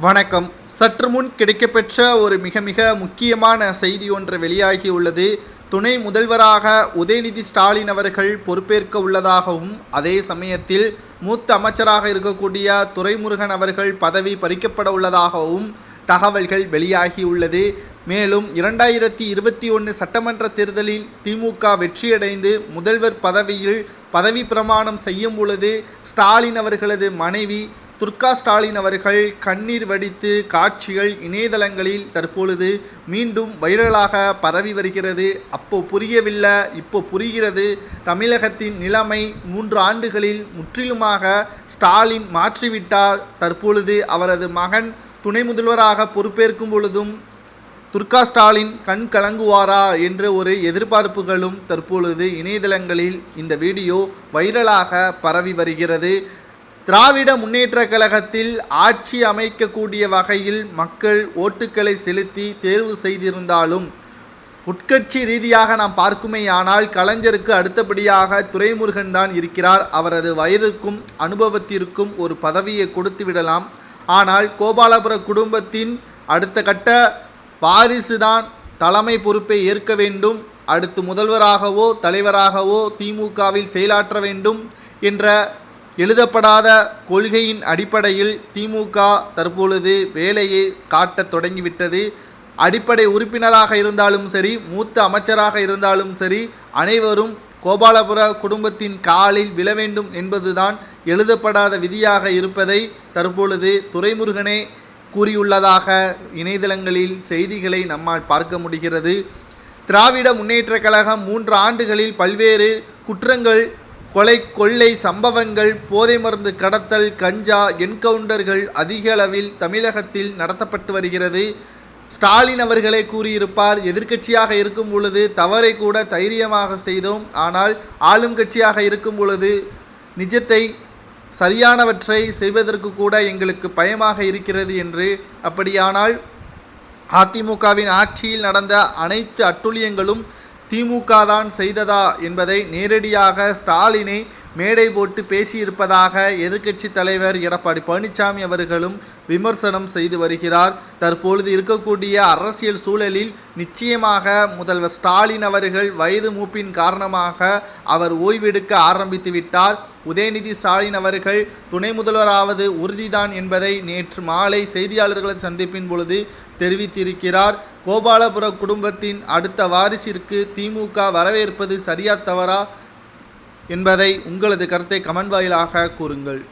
வணக்கம். சற்று முன் கிடைக்கப்பெற்ற ஒரு மிக மிக முக்கியமான செய்தி ஒன்று வெளியாகியுள்ளது துணை முதல்வராக உதயநிதி ஸ்டாலின் அவர்கள் பொறுப்பேற்க உள்ளதாகவும் அதே சமயத்தில் மூத்த அமைச்சராக இருக்கக்கூடிய துரைமுருகன் அவர்கள் பதவி பறிக்கப்பட உள்ளதாகவும் தகவல்கள் வெளியாகியுள்ளது மேலும் இரண்டாயிரத்தி இருபத்தி ஒன்று சட்டமன்ற தேர்தலில் திமுக வெற்றியடைந்து முதல்வர் பதவியில் பதவி பிரமாணம் செய்யும் பொழுது ஸ்டாலின் அவர்களது மனைவி துர்கா ஸ்டாலின் அவர்கள் கண்ணீர் வடித்து காட்சிகள் இணையதளங்களில் தற்பொழுது மீண்டும் வைரலாக பரவி வருகிறது. அப்போ புரியவில்லை இப்போ புரிகிறது. தமிழகத்தின் நிலைமை மூன்று ஆண்டுகளில் முற்றிலுமாக ஸ்டாலின் மாற்றிவிட்டார். தற்பொழுது அவரது மகன் துணை முதல்வராக பொறுப்பேற்கும் பொழுதும் துர்கா ஸ்டாலின் கண் கலங்குவாரா என்ற ஒரு எதிர்பார்ப்புகளும் தற்பொழுது இணையதளங்களில் இந்த வீடியோ வைரலாக பரவி வருகிறது. திராவிட முன்னேற்றக் கழகத்தில் ஆட்சி அமைக்கக்கூடிய வகையில் மக்கள் ஓட்டுக்களை செலுத்தி தேர்வு செய்திருந்தாலும் உட்கட்சி ரீதியாக நாம் பார்க்குமேயானால் கலைஞருக்கு அடுத்தபடியாக துரைமுருகன் தான் இருக்கிறார். அவரது வயதுக்கும் அனுபவத்திற்கும் ஒரு பதவியை கொடுத்து விடலாம். ஆனால் கோபாலபுர குடும்பத்தின் அடுத்த கட்ட வாரிசுதான் தலைமை பொறுப்பை ஏற்க வேண்டும். அடுத்து முதல்வராகவோ தலைவராகவோ திமுகவில் செயலாற்ற வேண்டும் என்ற எழுதப்படாத கொள்கையின் அடிப்படையில் திமுக தற்பொழுது வேலையை காட்டத் தொடங்கிவிட்டது. அடிப்படை உறுப்பினராக இருந்தாலும் சரி மூத்த அமைச்சராக இருந்தாலும் சரி அனைவரும் கோபாலபுர குடும்பத்தின் காலில் விழ வேண்டும் என்பதுதான் எழுதப்படாத விதியாக இருப்பதை தற்பொழுது துரைமுருகனே கூறியுள்ளதாக இணையதளங்களில் செய்திகளை நம்மால் பார்க்க முடிகிறது. திராவிட முன்னேற்றக் கழகம் மூன்று ஆண்டுகளில் பல்வேறு குற்றங்கள் கொலை கொள்ளை சம்பவங்கள் போதை மருந்து கடத்தல் கஞ்சா என்கவுண்டர்கள் அதிக அளவில் தமிழகத்தில் நடத்தப்பட்டு வருகிறது. ஸ்டாலின் அவர்களே கூறியிருப்பார் எதிர்க்கட்சியாக இருக்கும் பொழுது தவறை கூட தைரியமாக செய்தோம். ஆனால் ஆளும் கட்சியாக இருக்கும் பொழுது நிஜத்தை சரியானவற்றை செய்வதற்கு கூட எங்களுக்கு பயமாக இருக்கிறது என்று. அப்படியானால் அதிமுகவின் ஆட்சியில் நடந்த அனைத்து அட்டுழியங்களும் திமுக தான் செய்ததா என்பதை நேரடியாக ஸ்டாலினை மேடை போட்டு பேசியிருப்பதாக எதிர்க்கட்சி தலைவர் எடப்பாடி பழனிசாமி அவர்களும் விமர்சனம் செய்து வருகிறார். தற்பொழுது இருக்கக்கூடிய அரசியல் சூழலில் நிச்சயமாக முதல்வர் ஸ்டாலின் அவர்கள் வயது மூப்பின் காரணமாக அவர் ஓய்வெடுக்க ஆரம்பித்து விட்டார். உதயநிதி ஸ்டாலின் அவர்கள் துணை முதல்வராவது உறுதிதான் என்பதை நேற்று மாலை செய்தியாளர்களது சந்திப்பின் பொழுது தெரிவித்திருக்கிறார். கோபாலபுர குடும்பத்தின் அடுத்த வாரிசிற்கு திமுக வரவேற்பது சரியா தவறா? என்பதை உங்களது கருத்தை கமெண்ட் வாயிலாக கூறுங்கள்.